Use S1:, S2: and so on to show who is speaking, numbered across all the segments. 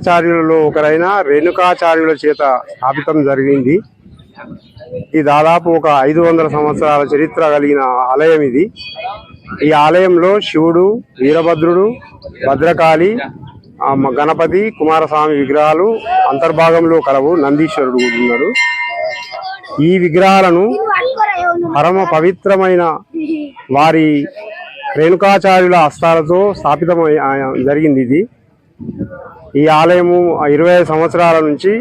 S1: ఆచార్యులలో ఒకరైన రేణుకాచార్యుల చేత స్థాపితం జరిగింది. ఇది దాదాపు ఒక ఐదు వందల సంవత్సరాల చరిత్ర కలిగిన ఆలయం ఇది. ఈ ఆలయంలో శివుడు వీరభద్రుడు భద్రకాళి గణపతి కుమారస్వామి విగ్రహాలు అంతర్భాగంలో కలవు నందీశ్వరుడు ఉన్నారు ఉన్నాడు. ఈ విగ్రహాలను పరమ పవిత్రమైన వారి రేణుకాచార్యుల హస్తాలతో స్థాపితం జరిగింది ఇది. ఈ ఆలయము ఇరవై ఐదు సంవత్సరాల నుంచి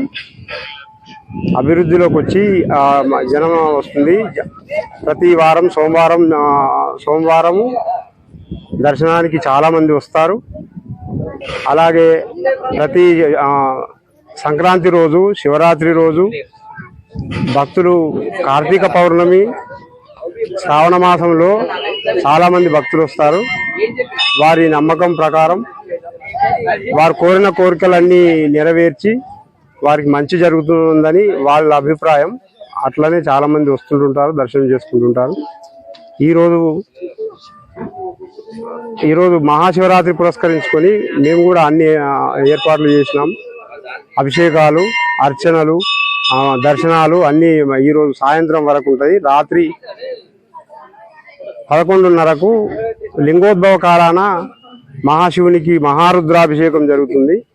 S1: అభివృద్ధిలోకి వచ్చి జనం వస్తుంది. ప్రతి వారం సోమవారం సోమవారము దర్శనానికి చాలామంది వస్తారు. అలాగే ప్రతి సంక్రాంతి రోజు శివరాత్రి రోజు భక్తులు కార్తీక పౌర్ణమి శ్రావణ మాసంలో చాలామంది భక్తులు వస్తారు. వారి నమ్మకం ప్రకారం వారు కోరిన కోరికలన్నీ నెరవేర్చి వారికి మంచి జరుగుతుందని వాళ్ళ అభిప్రాయం. అట్లనే చాలా మంది వస్తుంటుంటారు దర్శనం చేసుకుంటుంటారు. ఈరోజు ఈరోజు మహాశివరాత్రి పురస్కరించుకొని మేము కూడా అన్ని ఏర్పాట్లు చేసినాం. అభిషేకాలు అర్చనలు దర్శనాలు అన్నీ ఈరోజు సాయంత్రం వరకు ఉంటుంది. రాత్రి పదకొండున్నరకు లింగోద్భవ కారాన మహాశివునికి మహారుద్రాభిషేకం జరుగుతుంది.